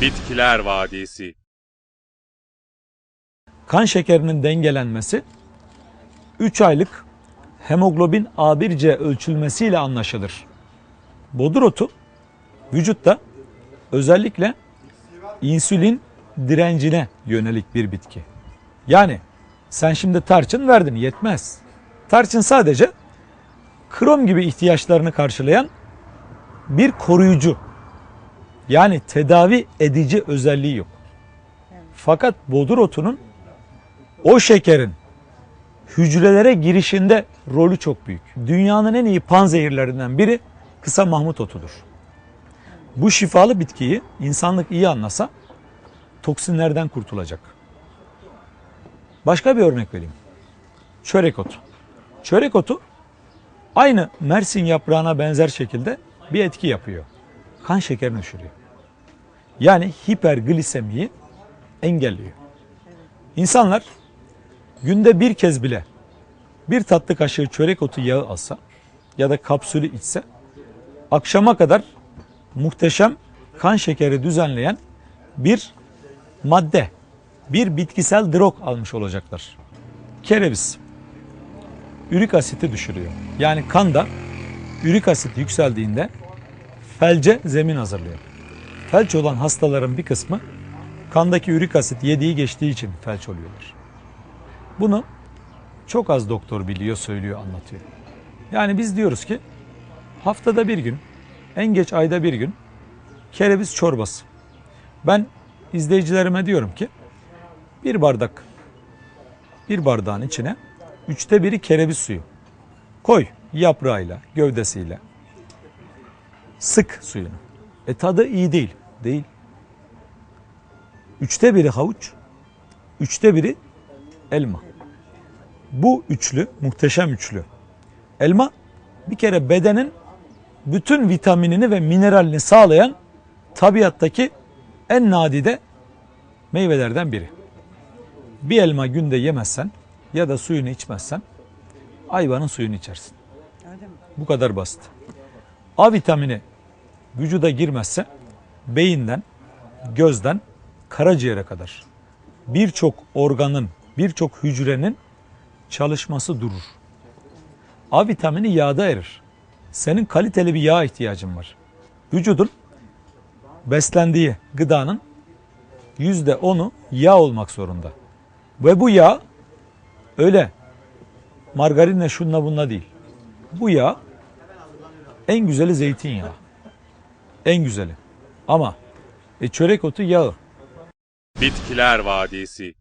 Bitkiler Vadisi kan şekerinin dengelenmesi 3 aylık hemoglobin A1C ölçülmesiyle anlaşılır. Bodur otu vücutta özellikle insülin direncine yönelik bir bitki. Yani sen şimdi tarçın verdin yetmez. Tarçın sadece krom gibi ihtiyaçlarını karşılayan bir koruyucu. Yani tedavi edici özelliği yok. Fakat bodur otunun o şekerin hücrelere girişinde rolü çok büyük. Dünyanın en iyi panzehirlerinden biri kısa mahmut otudur. Bu şifalı bitkiyi insanlık iyi anlasa toksinlerden kurtulacak. Başka bir örnek vereyim. Çörek otu. Çörek otu aynı mersin yaprağına benzer şekilde bir etki yapıyor. Kan şekerini düşürüyor. Yani hiperglisemiyi engelliyor. İnsanlar günde bir kez bile bir tatlı kaşığı çörek otu yağı alsa ya da kapsülü içse akşama kadar muhteşem kan şekeri düzenleyen bir madde, bir bitkisel drog almış olacaklar. Kereviz ürik asiti düşürüyor. Yani kanda ürik asit yükseldiğinde felce zemin hazırlıyor. Felç olan hastaların bir kısmı kandaki ürik asit yediği geçtiği için felç oluyorlar. Bunu çok az doktor biliyor, söylüyor, anlatıyor. Yani biz diyoruz ki haftada bir gün, en geç ayda bir gün kereviz çorbası. Ben izleyicilerime diyorum ki bir bardak, bir bardağın içine üçte biri kereviz suyu. Koy yaprağıyla, gövdesiyle. Sık suyunu. E tadı iyi değil. Değil. Üçte biri havuç, üçte biri elma. Bu üçlü, muhteşem üçlü. Elma bir kere bedenin bütün vitaminini ve mineralini sağlayan tabiattaki en nadide meyvelerden biri. Bir elma günde yemezsen ya da suyunu içmezsen hayvanın suyunu içersin. Bu kadar basit. A vitamini vücuda girmezse beyinden, gözden, karaciğere kadar birçok organın, birçok hücrenin çalışması durur. A vitamini yağda erir. Senin kaliteli bir yağ ihtiyacın var. Vücudun beslendiği gıdanın yüzde onu yağ olmak zorunda. Ve bu yağ öyle margarinle şunla bunla değil. Bu yağ en güzeli zeytinyağı. En güzeli. Ama e, çörek otu yağı. Bitkiler Vadisi